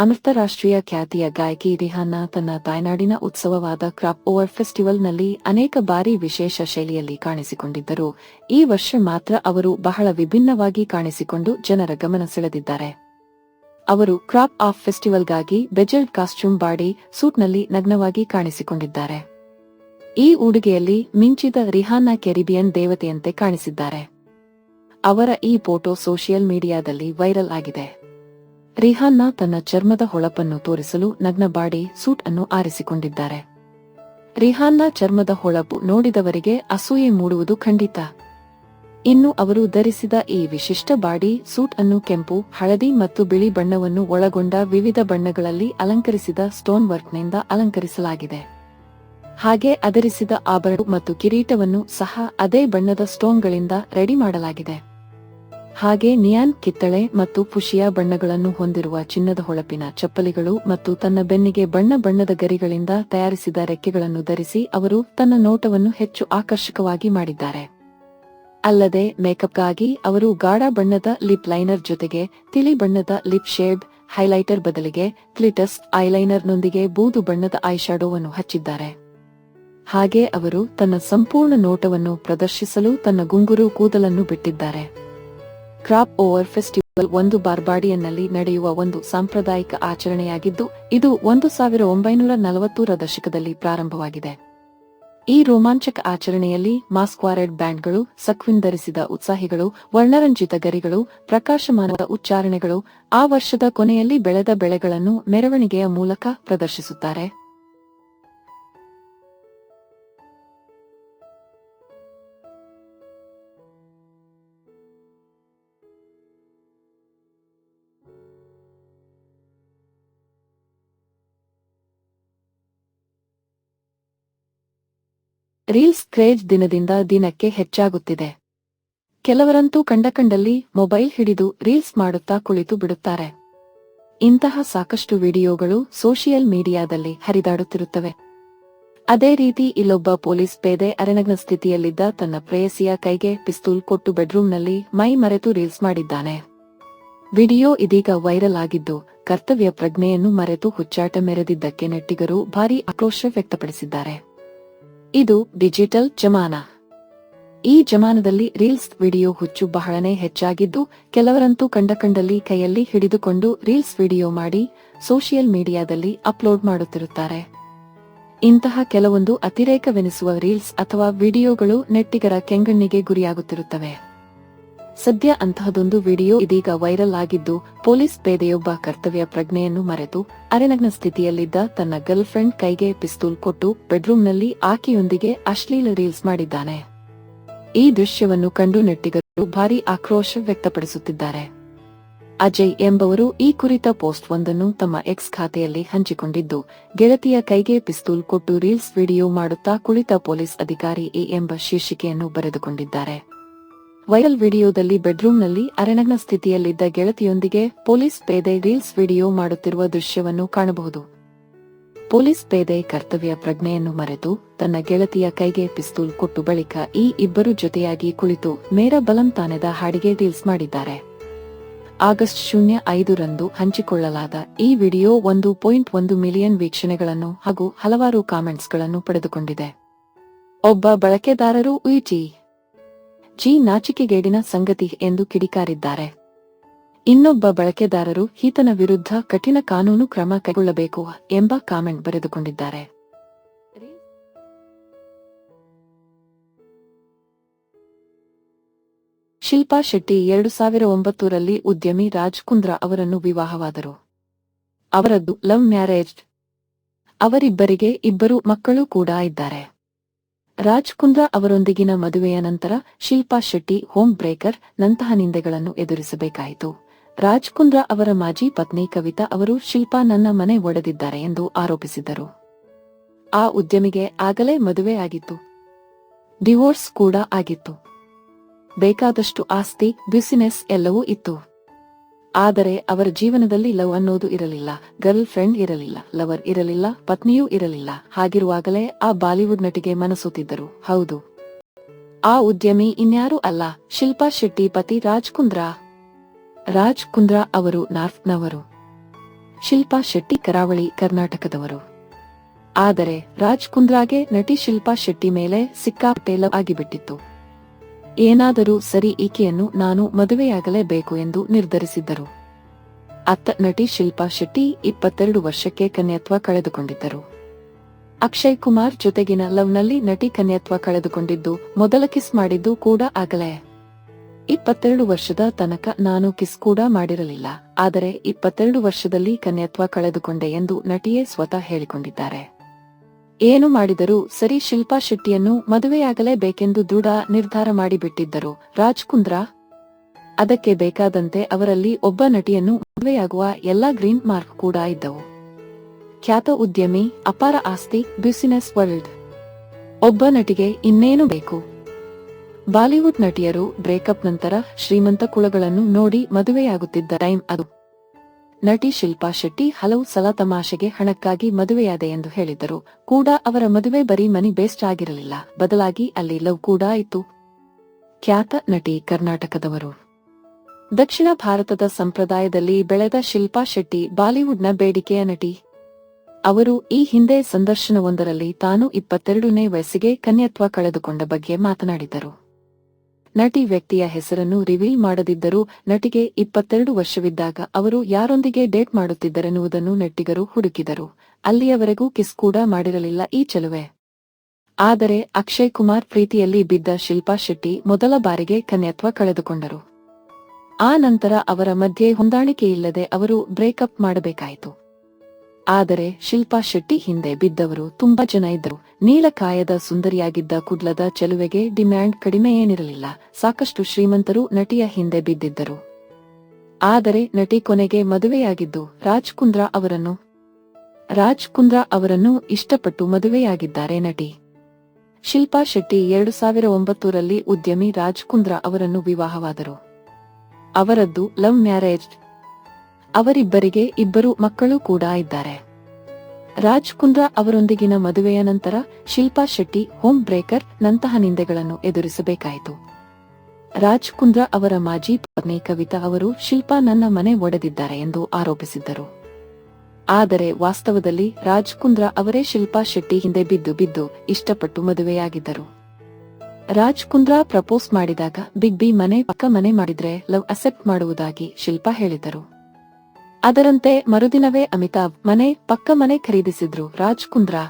ಅಂತಾರಾಷ್ಟ್ರೀಯ ಖ್ಯಾತಿಯ ಗಾಯಕಿ ರಿಹಾನ್ನಾ ತನ್ನ ತಾಯ್ನಾಡಿನ ಉತ್ಸವವಾದ ಕ್ರಾಪ್ ಓವರ್ ಫೆಸ್ಟಿವಲ್ನಲ್ಲಿ ಅನೇಕ ಬಾರಿ ವಿಶೇಷ ಶೈಲಿಯಲ್ಲಿ ಕಾಣಿಸಿಕೊಂಡಿದ್ದರು. ಈ ವರ್ಷ ಮಾತ್ರ ಅವರು ಬಹಳ ವಿಭಿನ್ನವಾಗಿ ಕಾಣಿಸಿಕೊಂಡು ಜನರ ಗಮನ ಸೆಳೆದಿದ್ದಾರೆ. ಅವರು ಕ್ರಾಪ್ ಆಫ್ ಫೆಸ್ಟಿವಲ್ಗಾಗಿ ಬೆಜಲ್ಡ್ ಕಾಸ್ಟ್ಯೂಮ್ ಬಾಡಿ ಸೂಟ್ನಲ್ಲಿ ನಗ್ನವಾಗಿ ಕಾಣಿಸಿಕೊಂಡಿದ್ದಾರೆ. ಈ ಉಡುಗೆಯಲ್ಲಿ ಮಿಂಚಿದ ರಿಹಾನ್ನಾ ಕೆರಿಬಿಯನ್ ದೇವತೆಯಂತೆ ಕಾಣಿಸಿದ್ದಾರೆ. ಅವರ ಈ ಫೋಟೋ ಸೋಷಿಯಲ್ ಮೀಡಿಯಾದಲ್ಲಿ ವೈರಲ್ ಆಗಿದೆ. ರಿಹಾನ್ನಾ ತನ್ನ ಚರ್ಮದ ಹೊಳಪನ್ನು ತೋರಿಸಲು ನಗ್ನ ಬಾಡಿ ಸೂಟ್ ಅನ್ನು ಆರಿಸಿಕೊಂಡಿದ್ದಾರೆ. ರಿಹಾನ್ನಾ ಚರ್ಮದ ಹೊಳಪು ನೋಡಿದವರಿಗೆ ಅಸೂಯೆ ಮೂಡುವುದು ಖಂಡಿತ. ಇನ್ನು ಅವರು ಧರಿಸಿದ ಈ ವಿಶಿಷ್ಟ ಬಾಡಿ ಸೂಟ್ ಅನ್ನು ಕೆಂಪು, ಹಳದಿ ಮತ್ತು ಬಿಳಿ ಬಣ್ಣವನ್ನು ಒಳಗೊಂಡ ವಿವಿಧ ಬಣ್ಣಗಳಲ್ಲಿ ಅಲಂಕರಿಸಿದ ಸ್ಟೋನ್ ವರ್ಕ್ನಿಂದ ಅಲಂಕರಿಸಲಾಗಿದೆ. ಹಾಗೆ ಅದರಿಸಿದ ಆಭರಣ ಮತ್ತು ಕಿರೀಟವನ್ನು ಸಹ ಅದೇ ಬಣ್ಣದ ಸ್ಟೋನ್ಗಳಿಂದ ರೆಡಿ ಮಾಡಲಾಗಿದೆ. ಹಾಗೆ ನಿಯಾನ್ ಕಿತ್ತಳೆ ಮತ್ತು ಪುಷಿಯ ಬಣ್ಣಗಳನ್ನು ಹೊಂದಿರುವ ಚಿನ್ನದ ಹೊಳಪಿನ ಚಪ್ಪಲಿಗಳು ಮತ್ತು ತನ್ನ ಬೆನ್ನಿಗೆ ಬಣ್ಣ ಬಣ್ಣದ ಗರಿಗಳಿಂದ ತಯಾರಿಸಿದ ರೆಕ್ಕೆಗಳನ್ನು ಧರಿಸಿ ಅವರು ತನ್ನ ನೋಟವನ್ನು ಹೆಚ್ಚು ಆಕರ್ಷಕವಾಗಿ ಮಾಡಿದ್ದಾರೆ. ಅಲ್ಲದೆ, ಮೇಕಪ್ಗಾಗಿ ಅವರು ಗಾಢ ಬಣ್ಣದ ಲಿಪ್ ಲೈನರ್ ಜೊತೆಗೆ ತಿಳಿ ಬಣ್ಣದ ಲಿಪ್ ಶೇಡ್, ಹೈಲೈಟರ್ ಬದಲಿಗೆ ಕ್ಲಿಟಸ್ ಐಲೈನರ್ನೊಂದಿಗೆ ಬೂದು ಬಣ್ಣದ ಐಶಾಡೋವನ್ನು ಹಚ್ಚಿದ್ದಾರೆ. ಹಾಗೆ ಅವರು ತನ್ನ ಸಂಪೂರ್ಣ ನೋಟವನ್ನು ಪ್ರದರ್ಶಿಸಲು ತನ್ನ ಗುಂಗುರು ಕೂದಲನ್ನು ಬಿಟ್ಟಿದ್ದಾರೆ. ಕ್ರಾಪ್ ಓವರ್ ಫೆಸ್ಟಿವಲ್ ಒಂದು ಬಾರ್ಬಾಡಿಯನ್ನಲ್ಲಿ ನಡೆಯುವ ಒಂದು ಸಾಂಪ್ರದಾಯಿಕ ಆಚರಣೆಯಾಗಿದ್ದು, ಇದು ಒಂದು ಸಾವಿರ ಒಂಬೈನೂರ ನಲವತ್ತೂರ ದಶಕದಲ್ಲಿ ಪ್ರಾರಂಭವಾಗಿದೆ. ಈ ರೋಮಾಂಚಕ ಆಚರಣೆಯಲ್ಲಿ ಮಾಸ್ಕ್ವಾರೆಡ್ ಬ್ಯಾಂಡ್ಗಳು ಸಕ್ವಿನ್ ಧರಿಸಿದ ಉತ್ಸಾಹಿಗಳು, ವರ್ಣರಂಜಿತ ಗರಿಗಳು ಪ್ರಕಾಶಮಾನದ ಉಚ್ಚಾರಣೆಗಳು, ಆ ವರ್ಷದ ಕೊನೆಯಲ್ಲಿ ಬೆಳೆದ ಬೆಳೆಗಳನ್ನು ಮೆರವಣಿಗೆಯ ಮೂಲಕ ಪ್ರದರ್ಶಿಸುತ್ತಾರೆ. ರೀಲ್ಸ್ ಕ್ರೇಜ್ ದಿನದಿಂದ ದಿನಕ್ಕೆ ಹೆಚ್ಚಾಗುತ್ತಿದೆ. ಕೆಲವರಂತೂ ಕಂಡಕಂಡಲ್ಲಿ ಮೊಬೈಲ್ ಹಿಡಿದು ರೀಲ್ಸ್ ಮಾಡುತ್ತಾ ಕುಳಿತು ಬಿಡುತ್ತಾರೆ. ಇಂತಹ ಸಾಕಷ್ಟು ವಿಡಿಯೋಗಳು ಸೋಷಿಯಲ್ ಮೀಡಿಯಾದಲ್ಲಿ ಹರಿದಾಡುತ್ತಿರುತ್ತವೆ. ಅದೇ ರೀತಿ ಇಲ್ಲೊಬ್ಬ ಪೊಲೀಸ್ ಪೇದೆ ಅರೆನಗ್ನ ಸ್ಥಿತಿಯಲ್ಲಿದ್ದ ತನ್ನ ಪ್ರೇಯಸಿಯ ಕೈಗೆ ಪಿಸ್ತೂಲ್ ಕೊಟ್ಟು ಬೆಡ್ರೂಮ್ನಲ್ಲಿ ಮೈ ಮರೆತು ರೀಲ್ಸ್ ಮಾಡಿದ್ದಾನೆ. ವಿಡಿಯೋ ಇದೀಗ ವೈರಲ್ ಆಗಿದ್ದು, ಕರ್ತವ್ಯ ಪ್ರಜ್ಞೆಯನ್ನು ಮರೆತು ಹುಚ್ಚಾಟ ಮೆರೆದಿದ್ದಕ್ಕೆ ನೆಟ್ಟಿಗರು ಭಾರೀ ಆಕ್ರೋಶ ವ್ಯಕ್ತಪಡಿಸಿದ್ದಾರೆ. ಇದು ಡಿಜಿಟಲ್ ಜಮಾನ. ಈ ಜಮಾನದಲ್ಲಿ ರೀಲ್ಸ್ ವಿಡಿಯೋ ಹುಚ್ಚು ಬಹಳನೇ ಹೆಚ್ಚಾಗಿದ್ದು, ಕೆಲವರಂತೂ ಕಂಡಕಂಡಲ್ಲಿ ಕೈಯಲ್ಲಿ ಹಿಡಿದುಕೊಂಡು ರೀಲ್ಸ್ ವಿಡಿಯೋ ಮಾಡಿ ಸೋಷಿಯಲ್ ಮೀಡಿಯಾದಲ್ಲಿ ಅಪ್ಲೋಡ್ ಮಾಡುತ್ತಿರುತ್ತಾರೆ. ಇಂತಹ ಕೆಲವೊಂದು ಅತಿರೇಕವೆನಿಸುವ ರೀಲ್ಸ್ ಅಥವಾ ವಿಡಿಯೋಗಳು ನೆಟ್ಟಿಗರ ಕೆಂಗಣ್ಣಿಗೆ ಗುರಿಯಾಗುತ್ತಿರುತ್ತವೆ. ಸದ್ಯ ಅಂತಹದೊಂದು ವಿಡಿಯೋ ಇದೀಗ ವೈರಲ್ ಆಗಿದ್ದು, ಪೊಲೀಸ್ ಪೇದೆಯೊಬ್ಬ ಕರ್ತವ್ಯ ಪ್ರಜ್ಞೆಯನ್ನು ಮರೆತು, ಅರೆನಗ್ನ ಸ್ಥಿತಿಯಲ್ಲಿದ್ದ ತನ್ನ ಗರ್ಲ್ ಫ್ರೆಂಡ್ ಕೈಗೆ ಪಿಸ್ತೂಲ್ ಕೊಟ್ಟು ಬೆಡ್ರೂಮ್ನಲ್ಲಿ ಆಕೆಯೊಂದಿಗೆ ಅಶ್ಲೀಲ ರೀಲ್ಸ್ ಮಾಡಿದ್ದಾನೆ. ಈ ದೃಶ್ಯವನ್ನು ಕಂಡು ನೆಟ್ಟಿಗರು ಭಾರೀ ಆಕ್ರೋಶ ವ್ಯಕ್ತಪಡಿಸುತ್ತಿದ್ದಾರೆ. ಅಜಯ್ ಎಂಬವರು ಈ ಕುರಿತ ಪೋಸ್ಟ್ ಒಂದನ್ನು ತಮ್ಮ ಎಕ್ಸ್ ಖಾತೆಯಲ್ಲಿ ಹಂಚಿಕೊಂಡಿದ್ದು, ಗೆಳತಿಯ ಕೈಗೆ ಪಿಸ್ತೂಲ್ ಕೊಟ್ಟು ರೀಲ್ಸ್ ವಿಡಿಯೋ ಮಾಡುತ್ತಾ ಕುಳಿತ ಪೊಲೀಸ್ ಅಧಿಕಾರಿ ಎ ಎಂಬ ಶೀರ್ಷಿಕೆಯನ್ನು ಬರೆದುಕೊಂಡಿದ್ದಾರೆ. ವೈರಲ್ ವಿಡಿಯೋದಲ್ಲಿ ಬೆಡ್ರೂಮ್ನಲ್ಲಿ ಅರೆನಗ್ನ ಸ್ಥಿತಿಯಲ್ಲಿದ್ದ ಗೆಳತಿಯೊಂದಿಗೆ ಪೊಲೀಸ್ ಪೇದೆ ರೀಲ್ಸ್ ವಿಡಿಯೋ ಮಾಡುತ್ತಿರುವ ದೃಶ್ಯವನ್ನು ಕಾಣಬಹುದು. ಪೊಲೀಸ್ ಪೇದೆ ಕರ್ತವ್ಯ ಪ್ರಜ್ಞೆಯನ್ನು ಮರೆತು ತನ್ನ ಗೆಳತಿಯ ಕೈಗೆ ಪಿಸ್ತೂಲ್ ಕೊಟ್ಟು ಬಳಿಕ ಈ ಇಬ್ಬರು ಜೊತೆಯಾಗಿ ಕುಳಿತು ಮೇರ ಬಲಂ ತಾನೆದ ಹಾಡಿಗೆ ರೀಲ್ಸ್ ಮಾಡಿದ್ದಾರೆ. ಆಗಸ್ಟ್ ಶೂನ್ಯ ಐದರಂದು ಹಂಚಿಕೊಳ್ಳಲಾದ ಈ ವಿಡಿಯೋ ಒಂದು ಪಾಯಿಂಟ್ ಒಂದು ಮಿಲಿಯನ್ ವೀಕ್ಷಣೆಗಳನ್ನು ಹಾಗೂ ಹಲವಾರು ಕಾಮೆಂಟ್ಸ್ಗಳನ್ನು ಪಡೆದುಕೊಂಡಿದೆ. ಒಬ್ಬ ಬಳಕೆದಾರರು ಉಯಿಟಿ ಜಿ ನಾಚಿಕೆಗೇಡಿನ ಸಂಗತಿ ಎಂದು ಕಿಡಿಕಾರಿದ್ದಾರೆ. ಇನ್ನೊಬ್ಬ ಬಳಕೆದಾರರು ಈತನ ವಿರುದ್ಧ ಕಠಿಣ ಕಾನೂನು ಕ್ರಮ ಕೈಗೊಳ್ಳಬೇಕು ಎಂಬ ಕಾಮೆಂಟ್ ಬರೆದುಕೊಂಡಿದ್ದಾರೆ. ಶಿಲ್ಪಾ ಶೆಟ್ಟಿ ಎರಡು ಸಾವಿರ ಒಂಬತ್ತರಲ್ಲಿ ಉದ್ಯಮಿ ರಾಜ್ ಕುಂದ್ರಾ ಅವರನ್ನು ವಿವಾಹವಾದರು. ಅವರದ್ದು ಲವ್ ಮ್ಯಾರೇಜ್. ಅವರಿಬ್ಬರಿಗೆ ಇಬ್ಬರು ಮಕ್ಕಳು ಕೂಡ ಇದ್ದಾರೆ. ರಾಜ್ ಕುಂದ್ರಾ ಅವರೊಂದಿಗಿನ ಮದುವೆಯ ನಂತರ ಶಿಲ್ಪಾ ಶೆಟ್ಟಿ, ಹೋಮ್ ಬ್ರೇಕರ್, ನಂತಹ ನಿಂದೆಗಳನ್ನು ಎದುರಿಸಬೇಕಾಯಿತು. ರಾಜ್ ಕುಂದ್ರಾ ಅವರ ಮಾಜಿ ಪತ್ನಿ ಕವಿತಾ ಅವರು ಶಿಲ್ಪಾ ನನ್ನ ಮನೆ ಒಡೆದಿದ್ದಾರೆ ಎಂದು ಆರೋಪಿಸಿದ್ದರು. ಆ ಉದ್ಯಮಿಗೆ ಆಗಲೇ ಮದುವೆ ಆಗಿತ್ತು. ಡಿವೋರ್ಸ್ ಕೂಡ ಆಗಿತ್ತು. ಬೇಕಾದಷ್ಟು ಆಸ್ತಿ ಬ್ಯುಸಿನೆಸ್ ಎಲ್ಲವೂ ಇತ್ತು. ಆದರೆ ಅವರ ಜೀವನದಲ್ಲಿ ಲವ್ ಅನ್ನೋದು ಇರಲಿಲ್ಲ ಗರ್ಲ್ ಫ್ರೆಂಡ್ ಇರಲಿಲ್ಲ, ಲವರ್ ಇರಲಿಲ್ಲ, ಪತ್ನಿಯೂ ಇರಲಿಲ್ಲ. ಹಾಗಿರುವಾಗಲೇ ಆ ಬಾಲಿವುಡ್ ನಟಿಗೆ ಮನಸೋತಿದ್ದರು. ಹೌದು. ಆ ಉದ್ಯಮಿ ಇನ್ಯಾರೂ ಅಲ್ಲ, ಶಿಲ್ಪಾ ಶೆಟ್ಟಿ ಪತಿ ರಾಜ್ ಕುಂದ್ರಾ. ರಾಜ್ ಕುಂದ್ರಾ ಅವರು ನಾರ್ತ್ನವರು ಶಿಲ್ಪಾ ಶೆಟ್ಟಿ ಕರಾವಳಿ ಕರ್ನಾಟಕದವರು. ಆದರೆ ರಾಜ್ ಕುಂದ್ರಾಗೆ ನಟಿ ಶಿಲ್ಪಾ ಶೆಟ್ಟಿ ಮೇಲೆ ಸಿಕ್ಕಾಪಟ್ಟೆ ಲವ್ ಆಗಿಬಿಟ್ಟಿತ್ತು. ಏನಾದರೂ ಸರಿ ಈಕೆಯನ್ನು ನಾನು ಮದುವೆಯಾಗಲೇಬೇಕು ಎಂದು ನಿರ್ಧರಿಸಿದ್ದರು. ಅತ್ತ ನಟಿ ಶಿಲ್ಪಾ ಶೆಟ್ಟಿ ಇಪ್ಪತ್ತೆರಡು ವರ್ಷಕ್ಕೆ ಕನ್ಯತ್ವ ಕಳೆದುಕೊಂಡಿದ್ದರು. ಅಕ್ಷಯ್ ಕುಮಾರ್ ಜೊತೆಗಿನ ಲವ್ನಲ್ಲಿ ನಟಿ ಕನ್ಯತ್ವ ಕಳೆದುಕೊಂಡಿದ್ದು, ಮೊದಲ ಕಿಸ್ ಮಾಡಿದ್ದು ಕೂಡ ಆಗಲೇ. ಇಪ್ಪತ್ತೆರಡು ವರ್ಷದ ತನಕ ನಾನು ಕಿಸ್ ಕೂಡ ಮಾಡಿರಲಿಲ್ಲ, ಆದರೆ ಇಪ್ಪತ್ತೆರಡು ವರ್ಷದಲ್ಲಿ ಕನ್ಯತ್ವ ಕಳೆದುಕೊಂಡೆ ಎಂದು ನಟಿಯೇ ಸ್ವತಃ ಹೇಳಿಕೊಂಡಿದ್ದಾರೆ. ಏನು ಮಾಡಿದರೂ ಸರಿ ಶಿಲ್ಪಾ ಶೆಟ್ಟಿಯನ್ನು ಮದುವೆಯಾಗಲೇಬೇಕೆಂದು ದೃಢ ನಿರ್ಧಾರ ಮಾಡಿಬಿಟ್ಟಿದ್ದರು. ರಾಜ್ ಕುಂದ್ರಾ ಅದಕ್ಕೆ ಬೇಕಾದಂತೆ ಅವರಲ್ಲಿ ಒಬ್ಬ ನಟಿಯನ್ನು ಮದುವೆಯಾಗುವ ಎಲ್ಲಾ ಗ್ರೀನ್ ಮಾರ್ಕ್ ಕೂಡ ಇದ್ದವು. ಖ್ಯಾತ ಉದ್ಯಮಿ, ಅಪಾರ ಆಸ್ತಿ, ಬಿಸಿನೆಸ್ ವರ್ಲ್ಡ್. ಒಬ್ಬ ನಟಿಗೆ ಇನ್ನೇನು ಬೇಕು? ಬಾಲಿವುಡ್ ನಟಿಯರು ಬ್ರೇಕಪ್ ನಂತರ ಶ್ರೀಮಂತ ಕುಳಗಳನ್ನು ನೋಡಿ ಮದುವೆಯಾಗುತ್ತಿದ್ದ ಟೈಮ್ ಅದು. ನಟಿ ಶಿಲ್ಪಾ ಶೆಟ್ಟಿ ಹಲವು ಸಲ ತಮಾಷೆಗೆ ಹಣಕ್ಕಾಗಿ ಮದುವೆಯಾದೆ ಎಂದು ಹೇಳಿದ್ದರು. ಕೂಡ ಅವರ ಮದುವೆ ಬರೀ ಮನಿ ಬೇಸ್ಟ್ ಆಗಿರಲಿಲ್ಲ. ಬದಲಾಗಿ ಅಲ್ಲಿ ಲವ್ ಕೂಡ ಇತ್ತು. ಖ್ಯಾತ ನಟಿ ಕರ್ನಾಟಕದವರು. ದಕ್ಷಿಣ ಭಾರತದ ಸಂಪ್ರದಾಯದಲ್ಲಿ ಬೆಳೆದ ಶಿಲ್ಪಾ ಶೆಟ್ಟಿ ಬಾಲಿವುಡ್ನ ಬೇಡಿಕೆಯ ನಟಿ. ಅವರು ಈ ಹಿಂದೆ ಸಂದರ್ಶನವೊಂದರಲ್ಲಿ ತಾನು ಇಪ್ಪತ್ತೆರಡನೇ ವಯಸ್ಸಿಗೆ ಕನ್ಯತ್ವ ಕಳೆದುಕೊಂಡ ಬಗ್ಗೆ ಮಾತನಾಡಿದ್ದರು. ನಟಿ ವ್ಯಕ್ತಿಯ ಹೆಸರನ್ನು ರಿವೀಲ್ ಮಾಡದಿದ್ದರೂ ನಟಿಗೆ ಇಪ್ಪತ್ತೆರಡು ವರ್ಷವಿದ್ದಾಗ ಅವರು ಯಾರೊಂದಿಗೆ ಡೇಟ್ ಮಾಡುತ್ತಿದ್ದರೆನ್ನುವುದನ್ನು ನೆಟ್ಟಿಗರು ಹುಡುಕಿದರು. ಅಲ್ಲಿಯವರೆಗೂ ಕಿಸ್ ಕೂಡ ಮಾಡಿರಲಿಲ್ಲ ಈ ಚೆಲುವೆ. ಆದರೆ ಅಕ್ಷಯ್ ಕುಮಾರ್ ಪ್ರೀತಿಯಲ್ಲಿ ಬಿದ್ದ ಶಿಲ್ಪಾ ಶೆಟ್ಟಿ ಮೊದಲ ಬಾರಿಗೆ ಕನ್ಯತ್ವ ಕಳೆದುಕೊಂಡರು. ಆ ನಂತರ ಅವರ ಮಧ್ಯೆ ಹೊಂದಾಣಿಕೆಯಿಲ್ಲದೆ ಅವರು ಬ್ರೇಕಪ್ ಮಾಡಬೇಕಾಯಿತು. ಆದರೆ ಶಿಲ್ಪಾ ಶೆಟ್ಟಿ ಹಿಂದೆ ಬಿದ್ದವರು ತುಂಬಾ ಜನ ಇದ್ದರು. ನೀಲಕಾಯದ ಸುಂದರಿಯಾಗಿದ್ದ ಕುಡ್ಲದ ಚೆಲುವೆಗೆ ಡಿಮ್ಯಾಂಡ್ ಕಡಿಮೆ ಏನಿರಲಿಲ್ಲ. ಸಾಕಷ್ಟು ಶ್ರೀಮಂತರು ನಟಿಯ ಹಿಂದೆ ಬಿದ್ದಿದ್ದರು. ಆದರೆ ನಟಿ ಕೊನೆಗೆ ಮದುವೆಯಾಗಿದ್ದು ರಾಜ್ ಕುಂದ್ರಾ ಅವರನ್ನು, ರಾಜ್ ಕುಂದ್ರಾ ಅವರನ್ನು ಇಷ್ಟಪಟ್ಟು ಮದುವೆಯಾಗಿದ್ದಾರೆ ನಟಿ. ಶಿಲ್ಪಾ ಶೆಟ್ಟಿ ಎರಡು ಸಾವಿರ ಒಂಬತ್ತರಲ್ಲಿ ಉದ್ಯಮಿ ರಾಜ್ ಕುಂದ್ರಾ ಅವರನ್ನು ವಿವಾಹವಾದರು. ಅವರದ್ದು ಲವ್ ಮ್ಯಾರೇಜ್ ಅವರಿಬ್ಬರಿಗೆ ಇಬ್ಬರು ಮಕ್ಕಳು ಕೂಡ ಇದ್ದಾರೆ. ರಾಜ್ ಕುಂದ್ರಾ ಅವರೊಂದಿಗಿನ ಮದುವೆಯ ನಂತರ ಶಿಲ್ಪಾ ಶೆಟ್ಟಿ ಹೋಮ್ ಬ್ರೇಕರ್ ನಂತಹ ನಿಂದೆಗಳನ್ನು ಎದುರಿಸಬೇಕಾಯಿತು. ರಾಜ್ ಕುಂದ್ರಾ ಅವರ ಮಾಜಿ ಪತ್ನಿ ಕವಿತಾ ಅವರು ಶಿಲ್ಪಾ ನನ್ನ ಮನೆ ಒಡೆದಿದ್ದಾರೆ ಎಂದು ಆರೋಪಿಸಿದ್ದರು. ಆದರೆ ವಾಸ್ತವದಲ್ಲಿ ರಾಜ್ ಕುಂದ್ರಾ ಅವರೇ ಶಿಲ್ಪಾ ಶೆಟ್ಟಿ ಹಿಂದೆ ಬಿದ್ದು ಬಿದ್ದು ಇಷ್ಟಪಟ್ಟು ಮದುವೆಯಾಗಿದ್ದರು. ರಾಜ್ ಕುಂದ್ರಾ ಪ್ರಪೋಸ್ ಮಾಡಿದಾಗ ಬಿಗ್ ಬಿ ಮನೆ ಪಕ್ಕ ಮನೆ ಮಾಡಿದ್ರೆ ಲವ್ ಅಸೆಪ್ಟ್ ಮಾಡುವುದಾಗಿ ಶಿಲ್ಪಾ ಹೇಳಿದರು ಅದರಂತೆ ಮರುದಿನವೇ ಅಮಿತಾಬ್ ಮನೆ, ಪಕ್ಕ ಮನೆ ಖರೀದಿಸಿದ್ರು ರಾಜ್ ಕುಂದ್ರಾ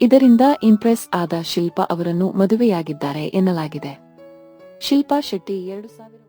ಇದರಿಂದ ಇಂಪ್ರೆಸ್ ಆದ ಶಿಲ್ಪಾ ಅವರನ್ನು ಮದುವೆಯಾಗಿದ್ದಾರೆ ಎನ್ನಲಾಗಿದೆ. ಶಿಲ್ಪಾ ಶೆಟ್ಟಿ ಎರಡು ಸಾವಿರ